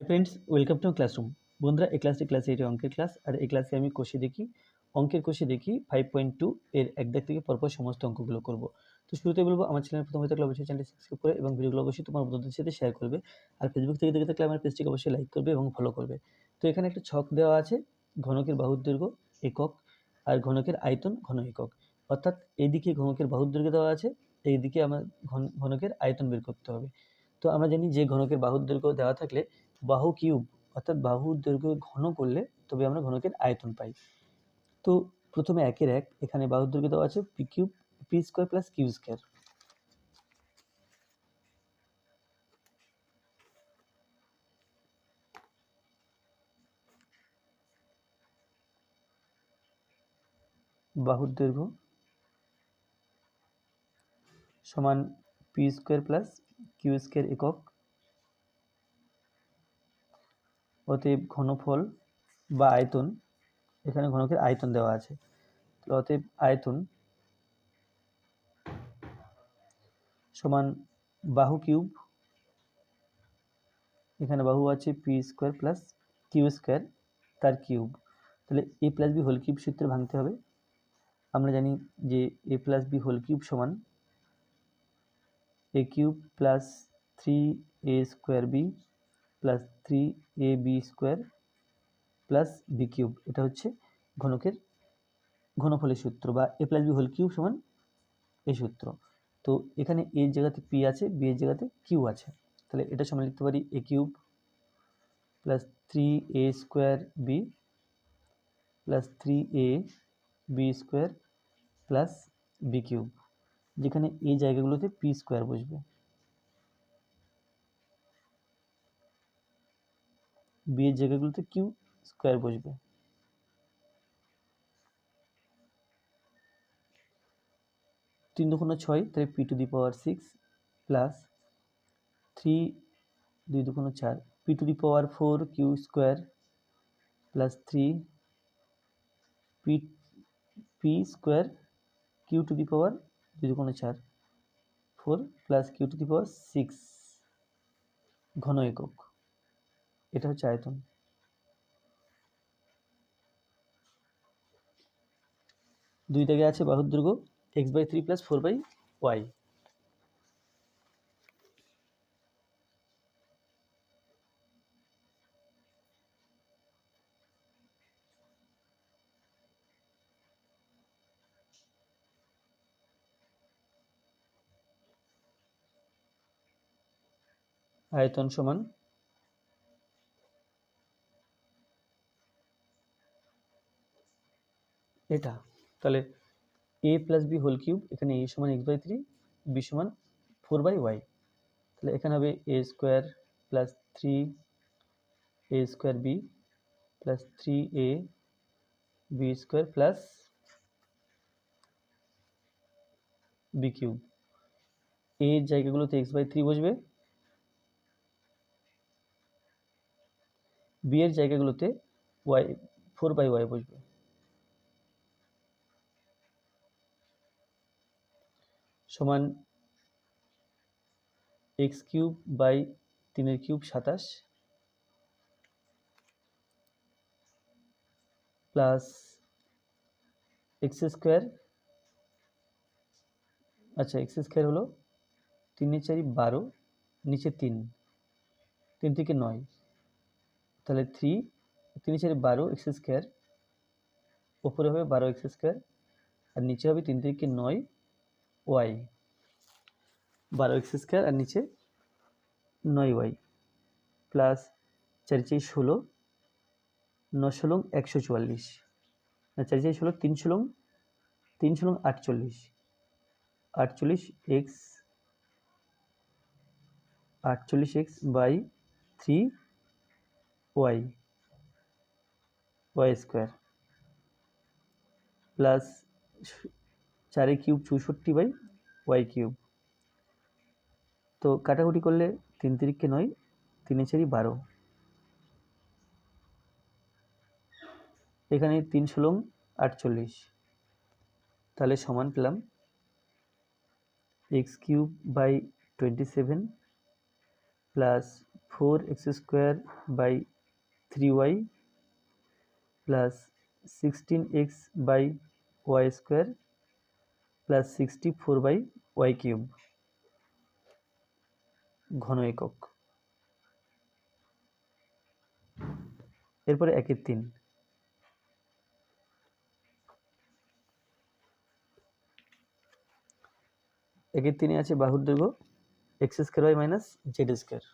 Friends welcome to classroom বন্ধুরা, এই ক্লাসটি ক্লাস এইটে অঙ্কের ক্লাস আর এই ক্লাসে আমি কষে দেখি, অঙ্কের কষে দেখি ফাইভ পয়েন্ট টু এর এক দাগ থেকে পরপর সমস্ত অঙ্কগুলো করব। তো শুরুতে বলব, আমার চ্যানেল প্রথম থাকলে অবশ্যই চ্যানেলটি সাবস্ক্রাইব করে এবং ভিডিওগুলো অবশ্যই তোমার বন্ধুদের সাথে শেয়ার করবে। আর ফেসবুক থেকে দেখে থাকলে আমার পেজটিকে অবশ্যই লাইক করবে এবং ফলো করবে। তো এখানে একটা ছক দেওয়া আছে, ঘনকের বাহুর দৈর্ঘ্য একক, আর ঘনকের আয়তন ঘন একক। অর্থাৎ এইদিকে ঘনকের বাহুর দৈর্ঘ্য দেওয়া আছে, এইদিকে আমার ঘন, ঘনকের আয়তন বের করতে হবে। তো আমরা জানি যে ঘনকের বাহুর দৈর্ঘ্য দেওয়া থাকলে বাহু কিউব, অর্থাৎ বাহুর দৈর্ঘ্য ঘন করলে তবে আমরা ঘনকের আয়তন পাই। তো প্রথমে একের এক, এখানে বাহুর দৈর্ঘ্য দেওয়া আছে P cube, P square plus Q square. বাহুর দৈর্ঘ্য সমান P square plus Q square একক অতএব ঘনফল বা আয়তন, এখানে ঘনকের আয়তন দেওয়া আছে। অতএব আয়তন সমান বাহু কিউব, এখানে বাহু আছে P square plus Q square তার কিউব। তাহলে A plus B whole cube সূত্রে ভাঙতে হবে। আমরা জানি যে A plus B whole cube সমান A cube plus three A square B plus three A B square plus B cube এটা হচ্ছে ঘনকের ঘনফলের সূত্র বা A plus B whole cube সমান এই সূত্র। তো এখানে এর জায়গাতে পি আছে বি এর জায়গাতে কিউ আছে। তাহলে এটা সমান লিখতে পারি A cube plus three A square B plus three A B square plus B cube যেখানে এই জায়গাগুলোতে পি স্কোয়ার বসবে। বি এর জায়গাগুলোতে কিউ স্কোয়ার বসবে? তিন দুগুণ ছয়, তাহলে P to the power six plus three দুই দুগুণ চার। P to the power four Q square plus three P P square Q to the power দুই দুগুণ চার four plus Q to the power six ঘন একক। এটা হচ্ছে আয়তন। দুই দাগে আছে বাহুর দৈর্ঘ্য X by three plus four by Y আয়তন সমান এটা। তাহলে A plus B whole cube এখানে এ সমান এক্স বাই থ্রি বি সমান ফোর বাই ওয়াই তাহলে এখানে হবে A square plus three A square B plus three A B square plus B cube এর জায়গাগুলোতে এক্স বাই থ্রি বসবে। B এর জায়গাগুলোতে ওয়াই ফোর বাই ওয়াই বসবে। সমান এক্স কিউব বাই তিনের কিউব সাতাশ প্লাস এক্স স্কোয়ার আচ্ছা এক্স স্কোয়ার হলো তিনের চারি বারো, নিচে তিন তিন থেকে নয়। তাহলে থ্রি তিন চারি বারো এক্স স্কোয়ার, ওপরে হবে বারো এক্স স্কোয়ার, আর নিচে হবে তিন থেকে নয়। ওয়াই। বারো এক্স স্কোয়ার আর নিচে নয় ওয়াই। প্লাস চারি চারি ষোলো ন ষোলং একশো চুয়াল্লিশ। চারি চারি ষোলো, তিন ষোলং তিন ষোলং আটচল্লিশ। আটচল্লিশ এক্স আটচল্লিশ X by three Y Y square. Plus চারে কিউব চৌষট্টি বাই ওয়াই কিউব। তো কাটাকুটি করলে তিন তিরিখকে নয়, তিনে চারি বারো। এখানে তিন ষোলং আটচল্লিশ। তাহলে সমান পেলাম X cube by twenty seven plus four X square by three Y plus sixteen X by Y square plus sixty four by Y cube ঘন একক। এরপরে একের তিন। একের তিনে আছে বাহুর দৈর্ঘ্য X square Y minus Z square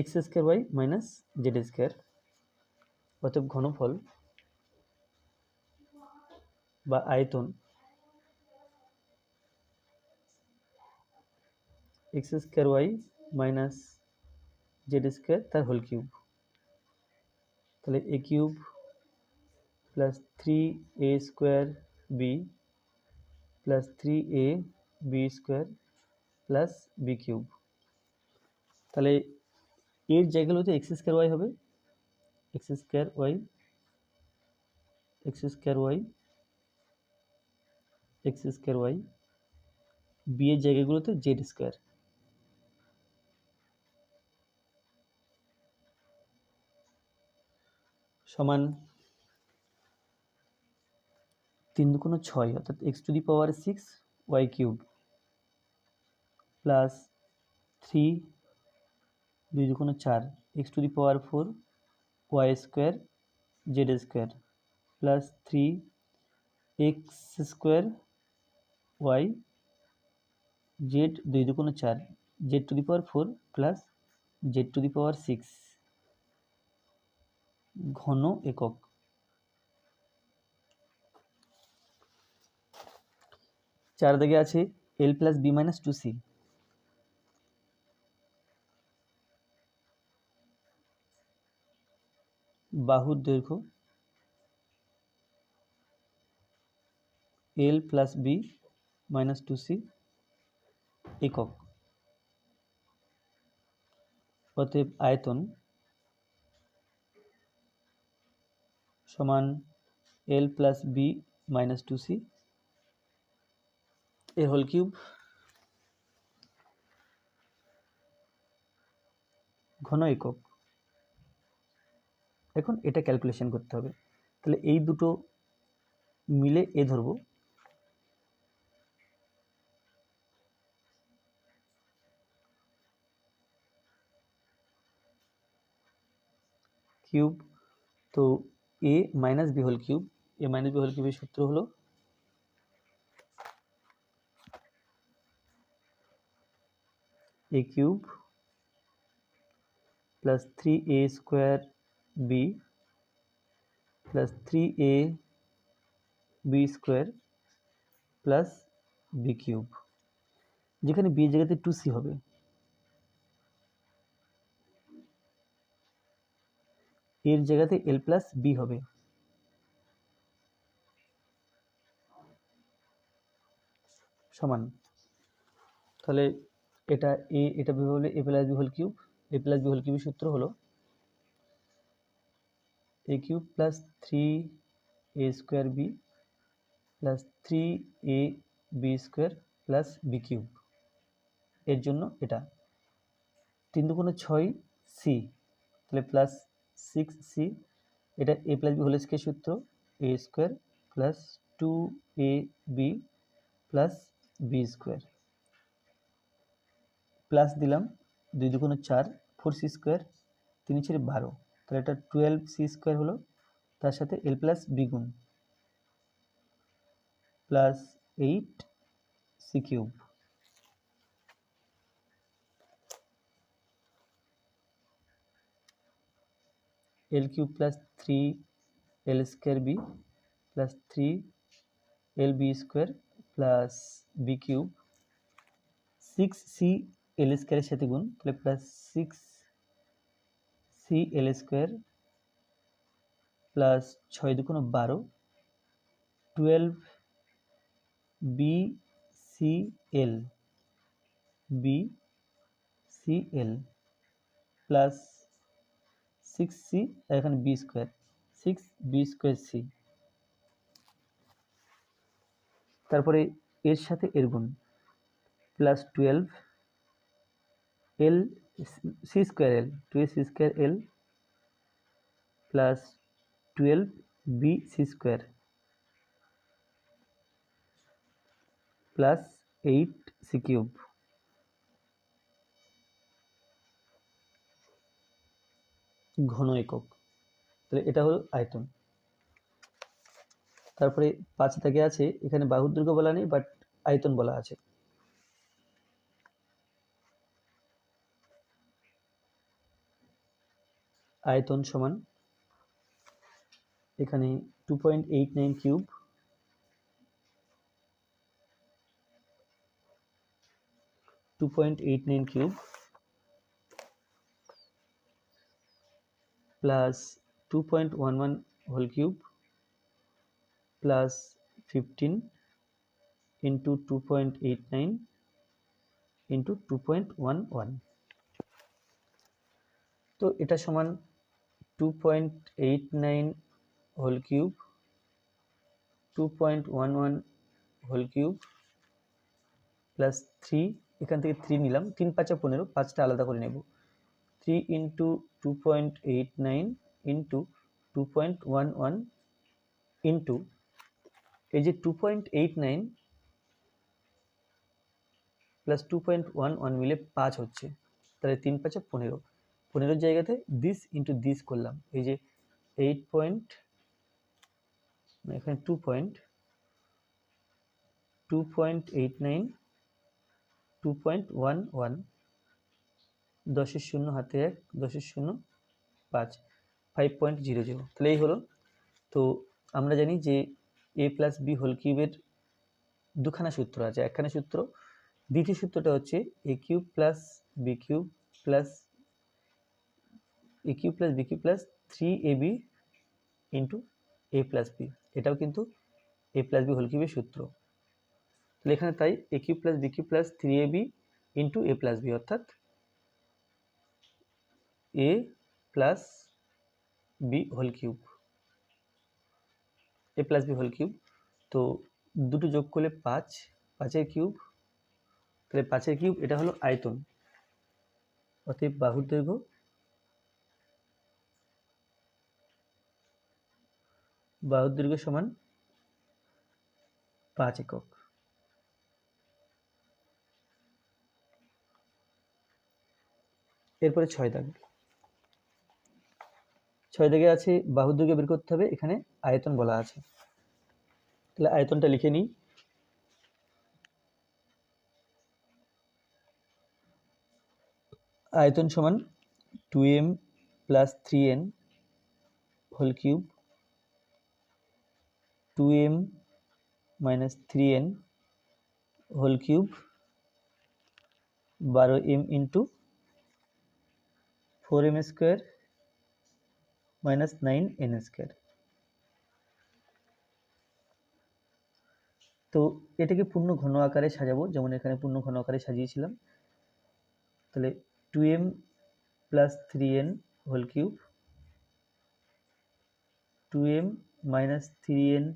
X square Y minus Z square অতএব ঘনফল বা আয়তন X square Y minus Z square তার হোল কিউব তাহলে A cube plus three A square B plus three A B square plus B cube তাহলে এর জায়গাগুলোতে X square Y হবে। X square Y, X square Y, X square Y B এর জায়গাগুলোতে Z square. সমান তিন দুকোনো ছয়, অর্থাৎ X to the power six Y cube plus three দুই দুকোনো চার X to the power four Y square Z square plus three X square Y Z দুই দুকোনো চার Z to the power four plus Z to the power six ঘন একক। চার দিকে আছে L plus B minus two C বাহুর দৈর্ঘ্য L plus B minus two C একক। অতএব আয়তন সমান L plus B minus two C এর হোল কিউব ঘন একক। এখন এটা ক্যালকুলেশন করতে হবে। তাহলে এই দুটো মিলে এ ধরবো। কিউব, তো A minus B whole cube. A minus B whole কিউবের সূত্র হলো cube plus three A plus three A B square plus B cube যেখানে বি জায়গাতে টু সি হবে। এর জায়গাতে এল প্লাস বি হবে। সমান। তাহলে এটা এ এটা বি হলে A plus B whole cube A plus B whole কিউবের সূত্র হলো A cube plus three A square B plus three A B square plus B cube এর জন্য এটা তিন দুগুণে ছয় সি তাহলে প্লাস সিক্স সি এটা A plus B whole square সূত্র A square plus two A B plus B square plus দিলাম দুই দুগুণে চার ফোর সি স্কোয়ার তিন ছেড়ে বারো। তাহলে এটা টুয়েলভ সি স্কোয়ার হলো, তার সাথে এল প্লাস বি গুণ plus eight C cube L cube plus three L square B plus three L B square plus B cube six C L স্কোয়ারের সাথে গুণ, তাহলে plus six C L square plus ছয় দুগুণ বারো twelve B C L B C L plus six C এখানে B square six B square C তারপরে এর সাথে এর গুণ plus twelve L C square L two C square L plus twelve B C square plus eight C cube ঘন একক। তাহলে এটা হলো আয়তন। তারপরে পাঁচ থেকে আছে, এখানে বাহুর বলা নেই বাট আয়তন বলা আছে। আয়তন সমান এখানে two point eight nine cube two point eight nine cube plus two point one one whole cube plus fifteen into two point eight nine into two point one one তো এটা সমান two point eight nine whole cube two point one one whole cube plus three এখান থেকে three নিলাম, তিন পাঁচা পনেরো, পাঁচটা আলাদা করে নেব। Three into two point eight nine into two point one one into এই যে two point eight nine plus two point one one মিলে পাঁচ হচ্ছে, তাহলে তিন পাঁচে পনেরো। পনেরোর জায়গাতে দিস ইন্টু দিস করলাম। এই যে এইট পয়েন্ট এখানে two point two point eight nine two point one one দশের শূন্য হাতে এক, দশের শূন্য পাঁচ ফাইভ পয়েন্ট জিরো জিরো তাহলে এই হলো। তো আমরা জানি যে এ প্লাস বি হোল কিউবের দুখানা সূত্র আছে, একখানা সূত্র। দ্বিতীয় সূত্রটা হচ্ছে A cube plus B cube plus A cube plus B cube plus three A B into A plus B এটাও কিন্তু এ প্লাস বি হোল কিউবের সূত্র। তাহলে এখানে তাই A cube plus B cube plus three A B into A plus B অর্থাৎ A plus B whole cube A plus B whole cube তো দুটো যোগ করলে পাঁচ, পাঁচের কিউব তাহলে পাঁচের কিউব এটা হলো আয়তন। অতএব বাহুর দৈর্ঘ্য বাহুর দৈর্ঘ্য সমান পাঁচ একক। এরপরে ছয় দাগ। ছয় দাগে আছে বাহুর দৈর্ঘ্য বের করতে হবে, এখানে আয়তন বলা আছে। তাহলে আয়তনটা লিখে নিই। আয়তন সমান two M plus three N whole cube two M minus three N whole cube বারো M into four M square minus nine N square তো এটাকে পূর্ণ ঘন আকারে সাজাবো, যেমন এখানে পূর্ণ ঘন আকারে সাজিয়েছিলাম। তাহলে two M plus three N whole cube two M minus three N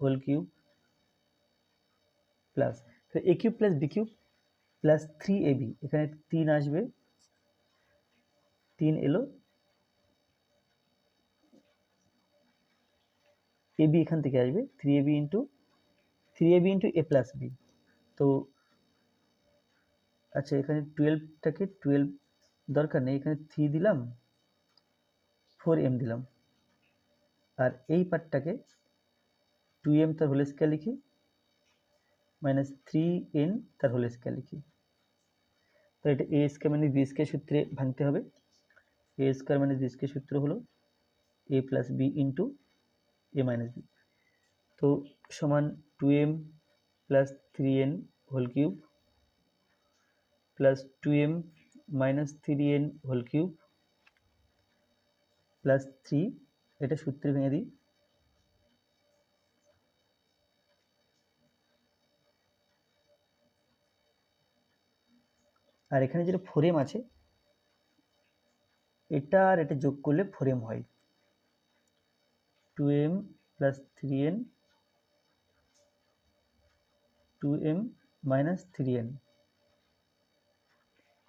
whole cube plus A cube plus B cube plus three A B এখানে তিন আসবে, তিন এলো এ বি এখান থেকে আসবে three A B into three A B into A plus B তো আচ্ছা এখানে টুয়েলভটাকে টুয়েলভ দরকার নেই, এখানে থ্রি দিলাম ফোর এম দিলাম, আর এই পার্টটাকে টু এম তার হোল স্কেয়ার লিখি মাইনাস থ্রি এন তার হোল স্কেয়ার লিখি। তো এটা এ স্কোয়ার মানে বি স্কোয়ার সূত্রে ভাঙতে হবে। এ স্কোয়ার মানে বি স্কোয়ার সূত্র হলো A plus B into A minus B তো সমান two M plus three N whole cube plus two M minus three N whole cube plus three এটা সূত্রে ভেঙে দিই। আর এখানে যেটা ফোরেম আছে, এটা আর এটা যোগ করলে ফোরেম হয়। Two M plus three N two M minus three N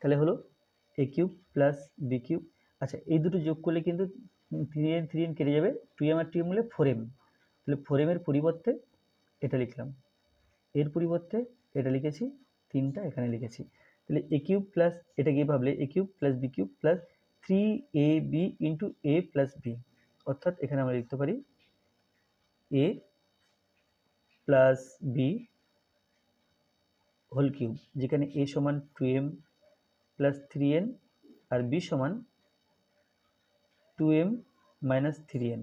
তাহলে হলো A cube plus B cube আচ্ছা এই দুটো যোগ করলে কিন্তু থ্রি এন থ্রি এন কেটে যাবে। টু এম আর টু এম হলে ফোর এম তাহলে ফোর এমের পরিবর্তে এটা লিখলাম। এর পরিবর্তে এটা লিখেছি, তিনটা এখানে লিখেছি। তাহলে এ কিউব প্লাস এটা কি ভাবলে? A cube plus b cube plus three a b into a plus b অর্থাৎ এখানে আমরা লিখতে পারি a plus b whole cube যেখানে এ সমান two m plus three n আর বি সমান two m minus three n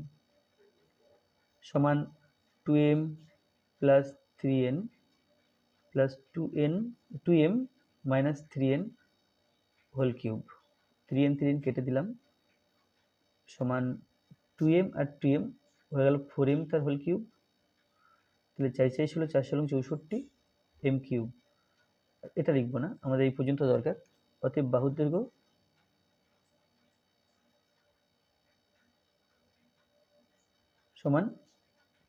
সমান two m plus three n plus two n two m minus three n whole cube three n three n কেটে দিলাম। সমান two M আর two M হয়ে গেল four M তার whole cube তাহলে চাই চাই ছিল চারশো এবং চৌষট্টি এম কিউব এটা লিখব না, আমাদের এই পর্যন্ত দরকার। অতএব বাহুর দৈর্ঘ্য সমান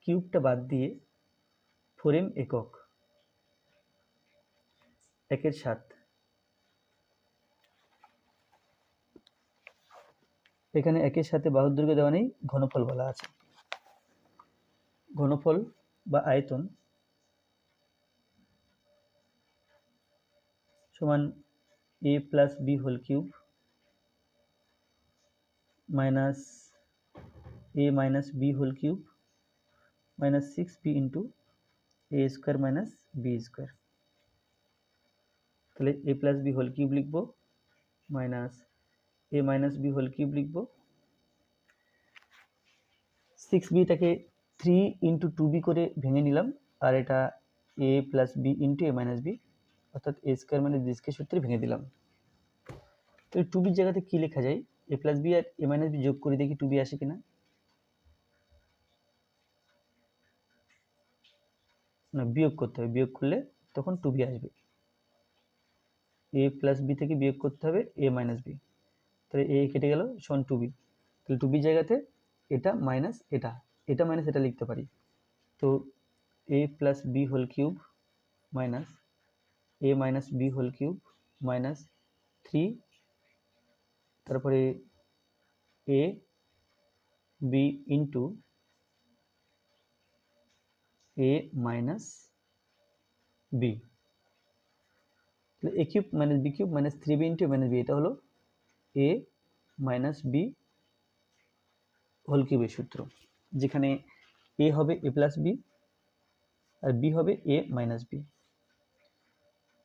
কিউবটা বাদ দিয়ে ফোর এম একক। একের সাত। এখানে একের সাথে বাহুর দৈর্ঘ্য দেওয়া নেই, ঘনফল বলা আছে। ঘনফল বা আয়তন সমান a plus b whole cube minus a minus b whole cube minus six b into a square minus b square তাহলে a plus b whole cube লিখব minus a minus b whole cube লিখব। Six বিটাকে three into two B করে ভেঙে নিলাম, আর এটা a plus b into a minus b অর্থাৎ এ স্কোয়ার মানে বি স্কোয়ার সূত্রে ভেঙে দিলাম। তো টু বির জায়গাতে কী লেখা যায়? এ প্লাস বি আর এ মাইনাস বি যোগ করে দেখি টু বি আসে কিনা। না, বিয়োগ করতে হবে, বিয়োগ করলে তখন টু বি আসবে। এ প্লাস বি থেকে বিয়োগ করতে হবে এ মাইনাস বি তাহলে এ কেটে গেল সমান টু বি তাহলে টু বির জায়গাতে এটা মাইনাস এটা এটা মাইনাস এটা লিখতে পারি। তো a plus b whole cube minus a minus b whole cube minus three তারপরে a b into a minus b তাহলে a cube minus b cube minus three b into minus b এটা হলো এ minus B whole কিউবের সূত্র, যেখানে এ হবে এ plus B আর B হবে এ মাইনাস বি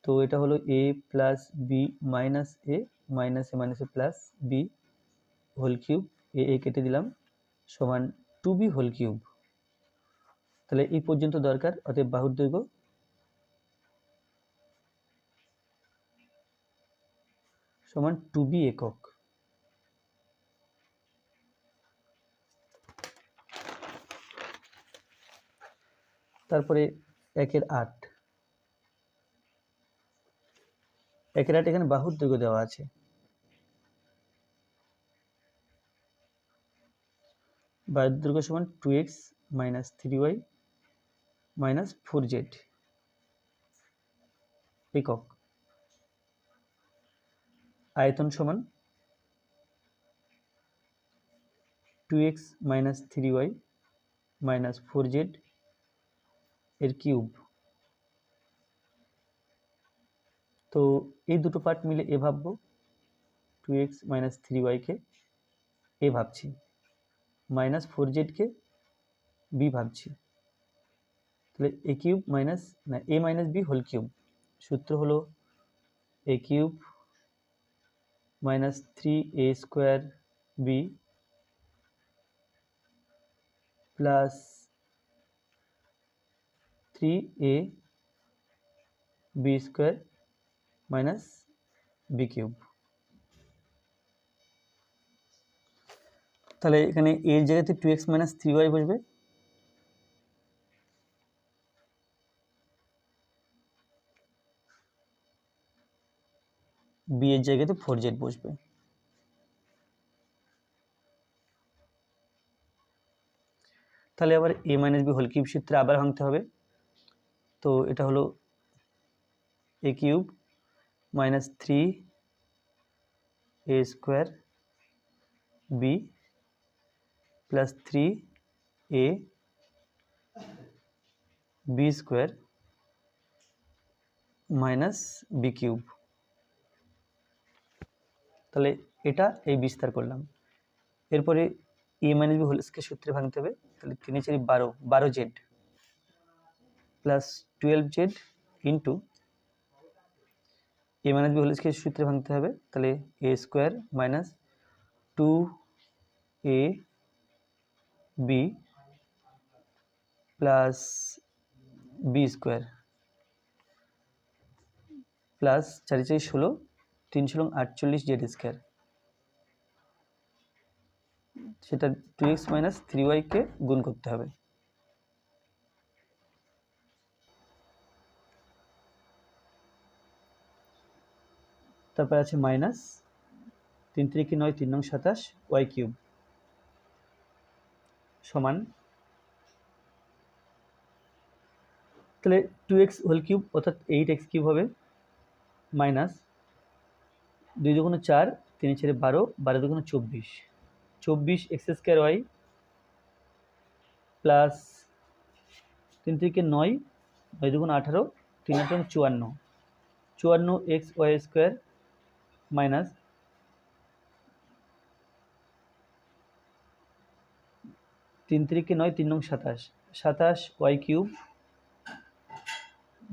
তো এটা হলো a plus b minus a minus a minus a plus b whole cube a a কেটে দিলাম, সমান টু বি হোল কিউব তাহলে এই পর্যন্ত দরকার, অতএব বাহুর দৈর্ঘ্য সমান টু বি একক। তারপরে একের আট। একের আট এখানে বাহুর দৈর্ঘ্য দেওয়া আছে। বাহুর দৈর্ঘ্য সমান two x minus three y minus four z একক। আয়তন সমান two x minus three y minus four z এর কিউব তো এই দুটো পার্ট মিলে এ ভাববো টু এক্স মাইনাস থ্রি ওয়াইকে এ ভাবছি মাইনাস ফোর জেডকে বি ভাবছি। তাহলে এ কিউব মাইনাস না a minus b whole cube সূত্র হলো a cube minus three a square b plus three a b square minus b cube তাহলে এখানে এর জায়গাতে two x minus three y বসবে। বি এর জায়গাতে ফোর জেড বসবে। তাহলে আবার a minus b whole cube সূত্রে আবার ভাঙতে হবে। তো এটা হলো a cube minus three a square b plus three a b square minus b cube তাহলে এটা এই বিস্তার করলাম। এরপরে a minus b whole square সূত্রে ভাঙতে হবে। তাহলে তিনে চারি বারো বারো z plus twelve z into a minus b whole square সূত্রে ভাঙতে হবে। তাহলে a square minus two a b plus b square plus চারি চারি ষোলো তিন ষোলো আটচল্লিশ জেড স্কোয়ার সেটা টু এক্স মাইনাস থ্রি ওয়াইকে গুণ করতে হবে। তারপর আছে মাইনাস তিন তিরিকে নয় তিন নং সাতাশ ওয়াই কিউব সমান। তাহলে টু এক্স হোল কিউব অর্থাৎ এইট এক্স কিউব হবে। মাইনাস দুই দুগুণ চার, তিন ছেড়ে বারো বারো দুগুণ চব্বিশ। চব্বিশ এক্স স্কোয়ার ওয়াই প্লাস তিন থেকে নয় নয় দুগুণ আঠারো, তিন আঠারো চুয়ান্ন। চুয়ান্ন এক্স ওয়াই স্কোয়ার মাইনাস তিন তিরিকে নয়, তিন নং সাতাশ। সাতাশ ওয়াই কিউব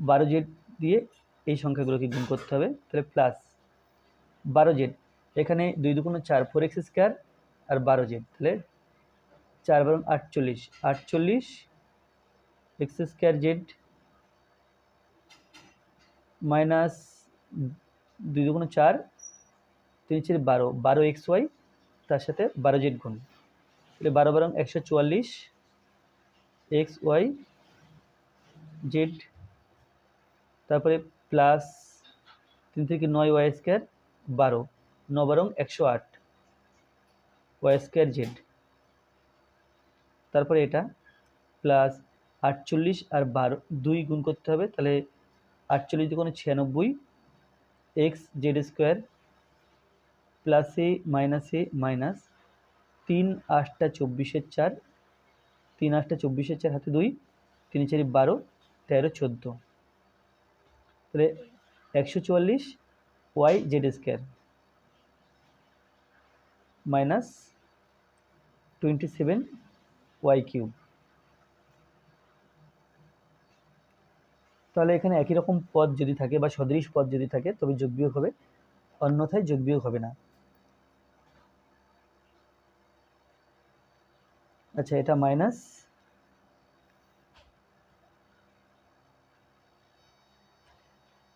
বারো জেড দিয়ে এই সংখ্যাগুলোকে গুণ করতে হবে, তাহলে প্লাস। বারো জেড এখানে দুই দুগুণ চার ফোর এক্স স্কোয়ার আর বারো জেড তাহলে চার বারো আটচল্লিশ আটচল্লিশ এক্স স্কোয়ার জেড মাইনাস দুই দুগুণ চার, তিন চার বারো বারো এক্স ওয়াই তার সাথে বারো জেড গুণ। তাহলে বারো বারো একশো চুয়াল্লিশ এক্স ওয়াই জেড তারপরে প্লাস তিন থেকে নয় ওয়াই স্কোয়ার বারো ন বারং একশো আট। ওয়াই স্কোয়ার জেড তারপরে এটা প্লাস আটচল্লিশ আর বারো, দুই গুণ করতে হবে, তাহলে আটচল্লিশ দুগুণ ছিয়ানব্বই x z square plus minus minus তিন আটটা চব্বিশের চার, তিন আটটা চব্বিশের চার হাতে দুই, তিন চারি বারো, তেরো চোদ্দ। তাহলে একশো চুয়াল্লিশ y z square minus twenty seven y cube তাহলে এখানে একই রকম পদ যদি থাকে বা সদৃশ পদ যদি থাকে, তবে যোগ বিয়োগ হবে। অন্যথায় যোগ বিয়োগ হবে না। আচ্ছা এটা মাইনাস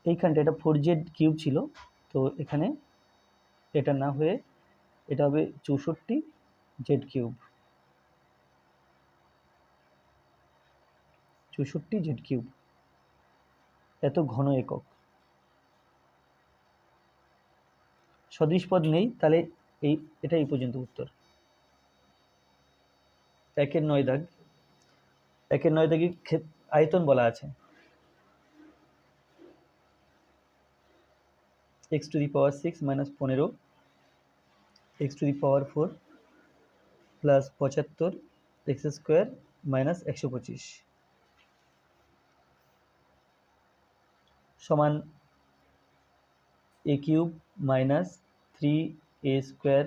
এইখানটা এটা ফোর জেড কিউব ছিল। তো এখানে এটা না হয়ে এটা হবে চৌষট্টি জেড কিউব চৌষট্টি জেড কিউব এত ঘন একক। সদৃশ পদ নেই, তাহলে এই এটা এই পর্যন্ত উত্তর। একের নয় দাগ। একের নয় দাগে আয়তন বলা আছে। X to the power six minus পনেরো x to the power four plus পঁচাত্তর এক্স স্কোয়ার মাইনাস একশো পঁচিশ। সমান a cube minus three a square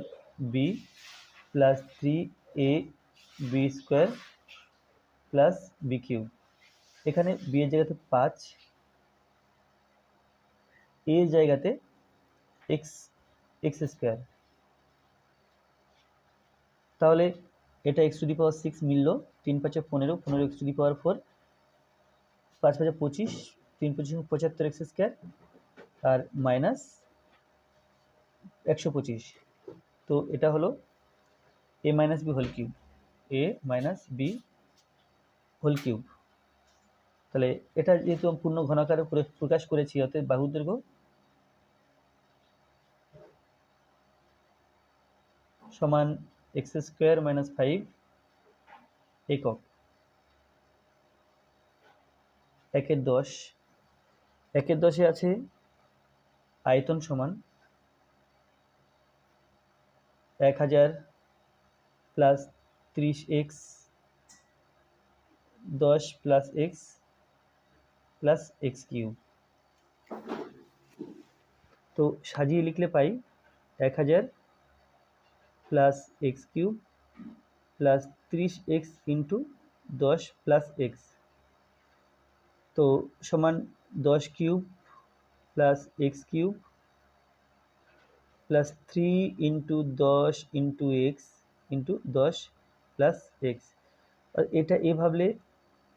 b plus three a b square plus b cube এখানে বি এর জায়গাতে পাঁচ এ জায়গাতে এক্স এক্স স্কোয়ার তাহলে এটা x to the power six মিলল, তিন পাঁচে পনেরো পনেরো x to the power four পাঁচ পাঁচে পঁচিশ, তিন পঁচিশ পঁচাত্তর এক্স স্কোয়ার আর মাইনাস একশো পঁচিশ। তো এটা হলো a minus b whole cube a minus b whole cube তাহলে এটা যেহেতু পূর্ণ ঘনাকারে প্রকাশ করেছি, অতএব বাহুর সমান এক্স স্কোয়ার মাইনাস ফাইভ একক। একের দশ। একের দশে আছে আয়তন সমান এক হাজার প্লাস ত্রিশ এক্স, দশ plus x plus x cube তো সাজিয়ে লিখলে পাই এক হাজার প্লাস এক্স কিউব প্লাস ত্রিশ এক্স ইন্টু দশ প্লাস এক্স তো সমান দশ cube plus x cube plus three into দশ ইন্টু এক্স ইন্টু দশ প্লাস এক্স আর এটা এ ভাবলে,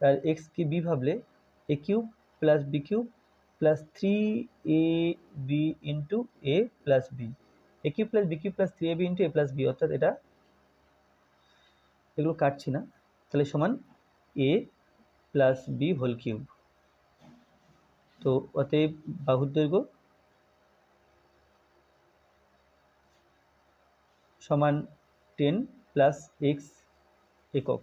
আর এক্সকে বি ভাবলে a cube plus b cube plus three a b into a plus b a cube plus b cube plus three a b into a plus b অর্থাৎ এটা এগুলো কাটছি না। তাহলে সমান a plus b whole cube তো অতএব বাহুর দৈর্ঘ্য সমান টেন প্লাস এক্স একক।